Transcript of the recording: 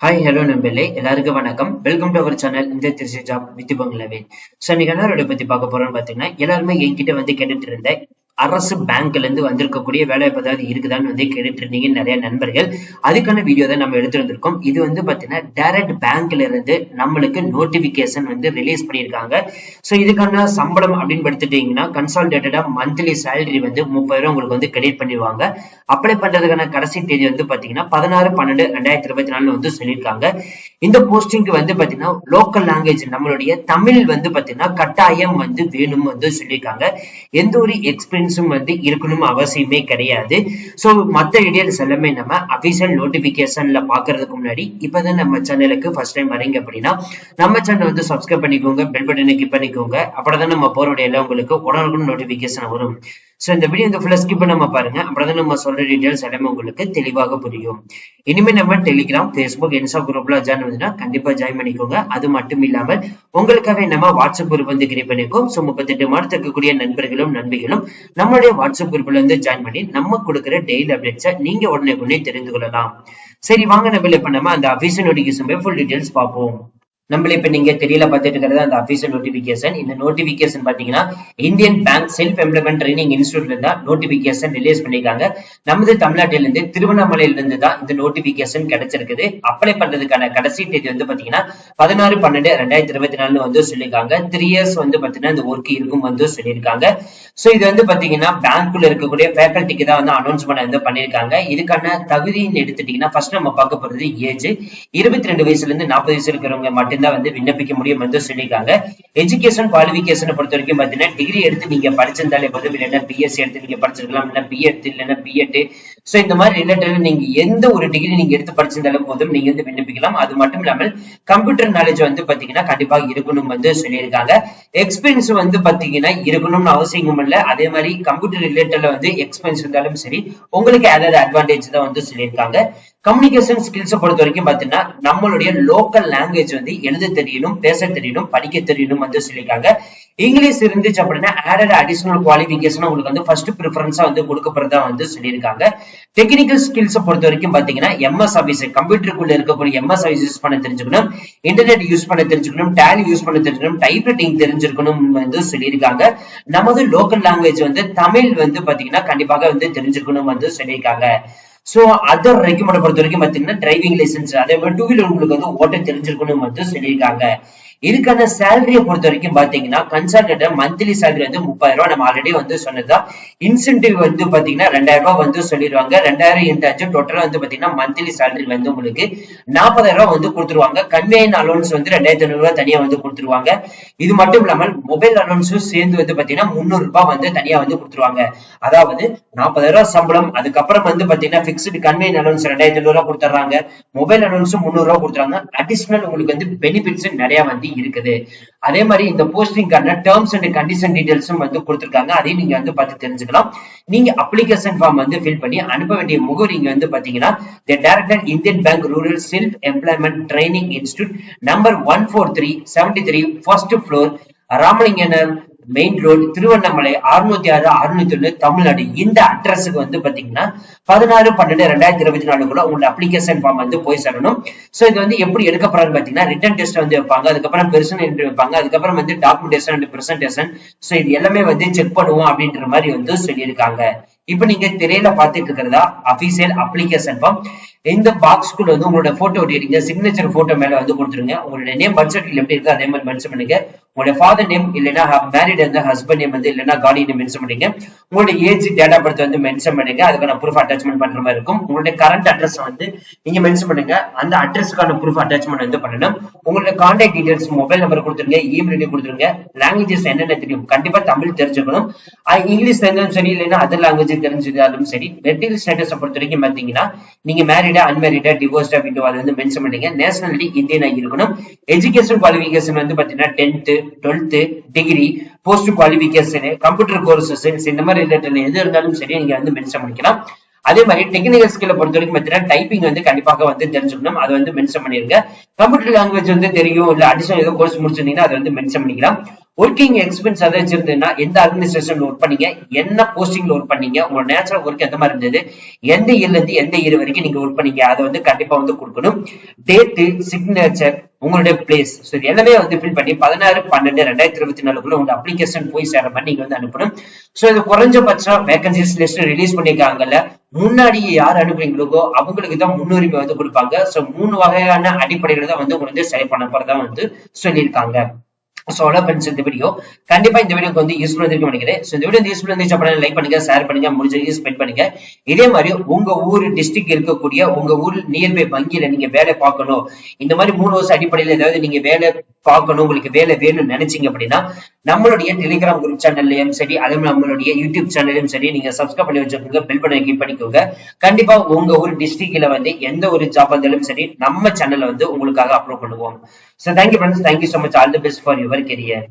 Hi hello நண்பர்களே. எல்லாருக்கும் வணக்கம். வெல்கம் டு அவர் சேனல் இந்த திருச்சி ஜாப் வித் பங்களாவே ஸோ இன்னைக்கு என்ன பத்தி பார்க்க போறோம்னு பார்த்தீங்கன்னா எல்லாருமே என்கிட்ட வந்து கேட்டுட்டு இருந்த அரசு பேங்க்ல இருந்து வந்திருக்கக்கூடிய வேலை ஏதாவது இருக்குதான்னு வந்து கேட்டுட்டு இருந்தீங்க நிறைய நண்பர்கள். அதுக்கான வீடியோ தான் நம்ம எடுத்து வந்திருக்கோம். இது வந்து பாத்தீங்கன்னா டைரக்ட் பேங்க்ல இருந்து நம்மளுக்கு நோட்டிபிகேஷன் வந்து ரிலீஸ் பண்ணியிருக்காங்க. ஸோ இதுக்கான சம்பளம் அப்படின்னு படுத்துட்டீங்கன்னா கன்சால்டேட்டடா மந்த்லி சேலரி வந்து முப்பதாயிரம் உங்களுக்கு வந்து கிரெடிட் பண்ணிடுவாங்க. அப்ளை பண்றதுக்கான கடைசி தேதி வந்து பாத்தீங்கன்னா பதினாறு பன்னெண்டு ரெண்டாயிரத்தி இருபத்தி நாலு வந்து சொல்லியிருக்காங்க. இந்த போஸ்டிங்க்கு வந்து பாத்தீங்கன்னா லோக்கல் லாங்குவேஜ் நம்மளுடைய தமிழ் வந்து பாத்தீங்கன்னா கட்டாயம் வந்து வேணும் வந்து சொல்லியிருக்காங்க. எந்த ஒரு எக்ஸ்பீரியன்ஸ் எக்ஸ்பீரியன்ஸும் வந்து இருக்கணும் அவசியமே கிடையாது. ஸோ மற்ற டீடைல்ஸ் எல்லாமே நம்ம அபிஷியல் நோட்டிபிகேஷன்ல பாக்குறதுக்கு முன்னாடி இப்பதான் நம்ம சேனலுக்கு ஃபர்ஸ்ட் டைம் வரீங்க அப்படின்னா நம்ம சேனல் வந்து சப்ஸ்கிரைப் பண்ணிக்கோங்க பெல் பட்டனை கிளிக் பண்ணிக்கோங்க. அப்படிதான் நம்ம போறோடைய எல்லாம் உங்களுக்கு உடனுக்குடன் நோட்டிபிகேஷன் வரும். ஸோ இந்த வீடியோ இந்த ஃபுல்லாக ஸ்கிப் பண்ணாம பாருங்க. அப்படிதான் நம்ம சொல்ற டீடைல்ஸ் எல்லாமே உங்களுக்கு தெளிவாக புரியும். இனிமே நம்ம டெலிகிராம் ஃபேஸ்புக் இன்ஸ்டா குரூப்ல ஜாயின் பண்ணுதுன்னா கண்டிப்பா ஜாயின் பண்ணிக்கோங்க. அது மட்டும் இல்லாமல் உங்களுக்காக நம்ம வாட்ஸ்அப் குரூப் வந்து கிரியேட் பண்ணிருக்கோம். ஸோ முப்பத்தெட்டு மாதத்துக்கு கூடிய நண்பர்களும் நண்பிகளும் நம்மளுடைய வாட்ஸ்அப் குரூப்ல இருந்து ஜாயின் பண்ணி நம்ம கொடுக்குற டெய்லி அப்டேட்ஸை நீங்க உடனே உடனே தெரிந்து கொள்ளலாம். சரி வாங்க நம்ம இப்ப நம்ம அந்த அபிஷியல் நோட்டிபிகேஷன் ஃபுல் டீடைல்ஸ் பார்ப்போம். நம்மள இப்ப நீங்க தெரியல பார்த்துட்டு இருக்கிறது அந்த அபிஷியல் நோட்டிபிகேஷன் இந்த நோட்டிபிகேஷன் பாத்தீங்கன்னா Indian bank self employment training இன்ஸ்டியூட்ல இருந்தா நோட்டிபிகேஷன் ரிலீஸ் பண்ணிருக்காங்க நமது தமிழ்நாட்டில இருந்து திருவண்ணாமலையில இருந்து தான் இந்த நோட்டிபிகேஷன் கிடைச்சிருக்குது. அப்ளை பண்றதுக்கான கடைசி தேதி வந்து பாத்தீங்கன்னா பதினாறு பன்னெண்டு ரெண்டாயிரத்தி இருபத்தி நாலு வந்து சொல்லியிருக்காங்க. த்ரீ இயர்ஸ் வந்து பாத்தீங்கன்னா இந்த ஒர்க் இருக்கும் வந்து சொல்லியிருக்காங்க. சோ இது வந்து பாத்தீங்கன்னா பேங்க்குள்ள இருக்கக்கூடிய ஃபேக்கல்ட்டிக்கு தான் வந்து அனௌன்ஸ்மெண்ட் வந்து பண்ணிருக்காங்க இதுக்கான தகுதின்னு எடுத்துட்டீங்கன்னா ஃபர்ஸ்ட் நம்ம பார்க்க போறது ஏஜ் இருபத்தி ரெண்டு வயசுல இருந்து நாற்பது வயசு இருக்கிறவங்க மட்டும் மட்டும்தான் வந்து விண்ணப்பிக்க முடியும் வந்து சொல்லியிருக்காங்க. எஜுகேஷன் குவாலிபிகேஷனை பொறுத்த வரைக்கும் பாத்தீங்கன்னா டிகிரி எடுத்து நீங்க படிச்சிருந்தாலே போதும். இல்லைன்னா பிஎஸ்சி எடுத்து நீங்க படிச்சிருக்கலாம். இல்லைன்னா பிஎட் இல்லைன்னா பிஎட் சோ இந்த மாதிரி ரிலேட்டட் நீங்க எந்த ஒரு டிகிரி நீங்க எடுத்து படிச்சிருந்தாலும் போதும் நீங்க வந்து விண்ணப்பிக்கலாம். அது மட்டும் இல்லாமல் கம்ப்யூட்டர் நாலேஜ் வந்து பாத்தீங்கன்னா கண்டிப்பாக இருக்கணும் வந்து சொல்லியிருக்காங்க. எக்ஸ்பீரியன்ஸ் வந்து பாத்தீங்கன்னா இருக்கணும்னு அவசியமும் இல்லை. அதே மாதிரி கம்ப்யூட்டர் ரிலேட்டட்ல வந்து எக்ஸ்பீரியன்ஸ் இருந்தாலும் சரி உங்களுக்கு ஏதாவது அட்வான்டேஜ் தான் வந்து சொல்லியிருக்காங்க. கம்யூனிகேஷன் ஸ்கில்ஸை பொறுத்த வரைக்கும் பாத்தீங்கன்னா நம்மளுடைய லோக்கல் லாங்குவேஜ் வந்து எழுத தெரியணும் பேச தெரியணும் படிக்க தெரியணும் வந்து சொல்லியிருக்காங்க. இங்கிலீஷ் இருந்துச்சு அப்படின்னா ஆடட் அடிஷனல் குவாலிஃபிகேஷன் உங்களுக்கு வந்து ஃபர்ஸ்ட் ப்ரிஃபரன்ஸா வந்து கொடுக்கப்படுறதா வந்து சொல்லியிருக்காங்க. டெக்னிக்கல் ஸ்கில்ஸை பொறுத்த வரைக்கும் பாத்தீங்கன்னா எம்எஸ் ஆஃபீஸ் கம்ப்யூட்டருக்குள்ள இருக்கக்கூடிய எம்எஸ் ஆஃபீஸ் யூஸ் பண்ண தெரிஞ்சுக்கணும். இன்டர்நெட் யூஸ் பண்ண தெரிஞ்சுக்கணும். டேலி யூஸ் பண்ண தெரிஞ்சுக்கணும். டைப் ரைட்டிங் தெரிஞ்சிருக்கணும் வந்து சொல்லியிருக்காங்க. நமது லோக்கல் லாங்குவேஜ் வந்து தமிழ் வந்து பாத்தீங்கன்னா கண்டிப்பாக வந்து தெரிஞ்சிருக்கணும் வந்து சொல்லியிருக்காங்க. சோ அதர் ரெக்கமெண்ட் பொறுத்த வரைக்கும் பார்த்தீங்கன்னா டிரைவிங் லைசன்ஸ் அதே மாதிரி டூ வீலர் உங்களுக்கு வந்து ஓட்ட தெரிஞ்சிருக்கணும் வந்து சொல்லியிருக்காங்க. இதுக்கான சேலரியை பொறுத்த வரைக்கும் பாத்தீங்கன்னா கன்சல்டன்ட் மந்த்லி சேலரி வந்து முப்பாயிரம் ரூபாய் நம்ம ஆல்ரெடி வந்து சொன்னதுதான். இன்சென்டிவ் வந்து பாத்தீங்கன்னா ரெண்டாயிரம் ரூபாய் வந்து சொல்லிடுவாங்க. ரெண்டாயிரம் இந்த அஞ்சு டோட்டலா வந்து பாத்தீங்கன்னா மந்த்லி சேலரி வந்து உங்களுக்கு நாற்பதாயிரம் ரூபாய் வந்து கொடுத்துருவாங்க. கன்வேயன் அலோன்ஸ் வந்து ரெண்டாயிரத்தி ஐநூறு ரூபாய் தனியா வந்து கொடுத்துருவாங்க. இது மட்டும் இல்லாமல் மொபைல் அலோன்ஸும் சேர்ந்து வந்து பாத்தீங்கன்னா முந்நூறு ரூபாய் வந்து தனியா வந்து கொடுத்துருவாங்க. அதாவது நாற்பதாயிரம் ரூபாய் சம்பளம் அதுக்கப்புறம் வந்து பாத்தீங்கன்னா பிக்ஸ்டு கன்வேயன் அலோன்ஸ் ரெண்டாயிரத்தி ஐநூறு ரூபாய் கொடுத்துறாங்க. மொபைல் அலோன்ஸும் முந்நூறு ரூபாய் கொடுத்துறாங்க. அடிஷனல் உங்களுக்கு வந்து பெனிஃபிட்ஸ் நிறைய வந்து இருக்குது. அதே மாதிரி இந்த போஸ்டிங்கான டேர்ம்ஸ் அண்ட் கண்டிஷன் டீடைல்ஸும் வந்து கொடுத்துருக்காங்க. அதையும் நீங்க வந்து பார்த்து தெரிஞ்சுக்கலாம். நீங்க அப்ளிகேஷன் ஃபார்ம் வந்து ஃபில் பண்ணி அனுப்ப வேண்டிய முகவரி இங்க வந்து பாத்தீங்கன்னா the director Indian bank rural self employment training institute number one four three seventy three first floor Ramalinganar main road Tiruvannamalai அறுநூத்தி ஆறு அறுநூத்தி ஒண்ணு தமிழ்நாடு. இந்த அட்ரஸுக்கு வந்து பாத்தீங்கன்னா பதினாறு பன்னெண்டு ரெண்டாயிரத்தி இருபத்தி நாலுக்குள்ள உங்களோட அப்ளிகேஷன் ஃபார்ம் வந்து போய் சேரணும். சோ இது வந்து எப்படி எடுக்கப்படுறான்னு பாத்தீங்கன்னா ரிட்டன் டெஸ்ட் வந்து வைப்பாங்க. அதுக்கப்புறம் பெர்சன் இன்டர்வியூ வைப்பாங்க. அதுக்கப்புறம் வந்து டாக்குமெண்டேஷன் அண்ட் பிரசன்டேஷன் சோ இது எல்லாமே வந்து செக் பண்ணுவோம் அப்படின்ற மாதிரி வந்து சொல்லியிருக்காங்க. இப்ப நீங்க திரையில பாத்துட்டு இருக்கிறதா? அபிஷியல் அப்ளிகேஷன் ஃபார்ம் இந்த பாக்ஸ்க்குள்ள வந்து உங்களோட போட்டோ ஒட்டிடுங்க சிக்னேச்சர் போட்டோ மேல வந்து கொடுத்துருங்க. உங்களுடைய நேம் பர்த் சர்டிஃபிகேட் எப்படி இருக்கு அதே மாதிரி மென்ஷன் பண்ணுங்க. உங்களோட ஃபாதர் நேம் இல்லைன்னா மேரிட் வந்து ஹஸ்பண்ட் நேம் வந்து இல்லைன்னா காடி நேம் மென்ஷன் பண்ணுங்க. உங்களுடைய ஏஜ் டேட்டா பர்த் வந்து மென்ஷன் பண்ணுங்க. அதுக்கான ப்ரூஃப் அட்டாச்மெண்ட் பண்ற மாதிரி இருக்கும். உங்களுடைய கரண்ட் அட்ரஸ் வந்து நீங்க மென்ஷன் பண்ணுங்க. அந்த அட்ரஸ்க்கான ப்ரூஃப் அட்டாச்மெண்ட் வந்து பண்ணணும். உங்களோட கான்டாக்ட் டீடைல்ஸ் மொபைல் நம்பர் கொடுத்துருங்க. இமெயில் ஐடி கொடுத்துருங்க. லாங்குவேஜஸ் என்னென்ன தெரியும்? கண்டிப்பா தமிழ் தெரிஞ்சுக்கணும். இங்கிலீஷ் தெரிஞ்சாலும் சரி இல்லைன்னா அதர் லாங்குவேஜ் தெரிஞ்சிருந்தாலும் சரி. மெட்டீரியல் ஸ்டேட்டஸ் பொறுத்த வரைக்கும் பார்த்தீங்கன்னா நீங்க மேரிடா அன்மேரிடா டிவோர்ஸ்டா விண்டோ அதை வந்து மென்ஷன் பண்ணீங்க. நேஷனாலிட்டி இந்தியனா இருக்கணும் எஜுகேஷன் குவாலிபிகேஷன் வந்து பாத்தீங்கன்னா tenth twelfth degree post qualification computer courses இந்த மாதிரி ரிலேட்டட் எது இருந்தாலும் சரி நீங்க வந்து மென்ஷன் பண்ணிக்கலாம். அதே மாதிரி டெக்னிக்கல் ஸ்கில்ல பொறுத்த வரைக்கும் பார்த்தீங்கன்னா டைப்பிங் வந்து கண்டிப்பாக வந்து தெரிஞ்சுக்கணும். அதை வந்து மென்ஷன் பண்ணிருங்க. கம்ப்யூட்டர் லாங்குவேஜ் வந்து தெரியும் இல்ல அடிஷனல் ஏதோ கோர்ஸ் முடிச்சிருந்தீங்கன்னா அதை வந்து மென்ஷன் பண்ணிக்கலாம். ஒர்க்கிங் எக்ஸ்பீரியன்ஸ் அதை வச்சிருந்ததுன்னா எந்த அட்மினிஸ்ட்ரேஷன் ஒர்க் பண்ணீங்க என்ன போஸ்டிங்ல ஒர்க் பண்ணீங்க உங்களோட நேச்சுரல் ஒர்க் எந்த மாதிரி இருந்தது எந்த இயர்ல இருந்து எந்த இயர் வரைக்கும் நீங்க ஒர்க் பண்ணீங்க அதை வந்து கண்டிப்பா வந்து கொடுக்கணும். டேட்டு சிக்னேச்சர் உங்களுடைய பிளேஸ் ஸோ இது எல்லாமே வந்து ஃபில் பண்ணி பதினாறு பன்னெண்டு ரெண்டாயிரத்தி இருபத்தி நாலுக்குள்ள உங்க அப்ளிகேஷன் போய் சேர மாதிரி நீங்க வந்து அனுப்பணும். ஸோ இது குறைஞ்சபட்சம் வேகன்சிஸ் லிஸ்ட் ரிலீஸ் பண்ணிருக்காங்கல்ல முன்னாடி யார் அனுப்புறீங்களோ அவங்களுக்கு தான் முன்னுரிமை வந்து கொடுப்பாங்க. ஸோ மூணு வகையான அடிப்படையில தான் வந்து உங்களுக்கு செலக்ட் பண்ண போறதா வந்து சொல்லியிருக்காங்க. ஸோ அவ்வளோ ஃப்ரெண்ட்ஸ் இந்த வீடியோ கண்டிப்பா இந்த வீடியோக்கு வந்து யூஸ்ஃபுல் இருக்கு நினைக்கிறேன். ஸோ இந்த வீடியோ யூஸ்ஃபுல் இருந்துச்சு அப்படின்னா லைக் பண்ணுங்க ஷேர் பண்ணுங்க முடிஞ்ச ஸ்பெண்ட் பண்ணுங்க. இதே மாதிரி உங்க ஊர் டிஸ்ட்ரிக்ட் இருக்கக்கூடிய உங்க ஊர் நியர்பை வங்கியில நீங்க வேலை பார்க்கணும். இந்த மாதிரி மூணு வருஷம் அடிப்படையில் ஏதாவது நீங்க வேலை பார்க்கணும் உங்களுக்கு வேலை வேணும்னு நினைச்சீங்க அப்படின்னா நம்மளுடைய டெலிகிராம் குரூப் சேனல்லையும் சரி அதே மாதிரி நம்மளுடைய யூடியூப் சேனலையும் சரி நீங்க சப்ஸ்கிரைப் பண்ணி வச்சுக்கோங்க பில் பண்ணி கிளிக் பண்ணிக்கோங்க. கண்டிப்பா உங்க ஊர் டிஸ்ட்ரிக்ட்ல வந்து எந்த ஒரு ஜாப் வந்தாலும் சரி நம்ம சேனல்ல வந்து உங்களுக்காக அப்லோட் பண்ணுவோம். So thank you friends thank you so much all the best for your mujer quería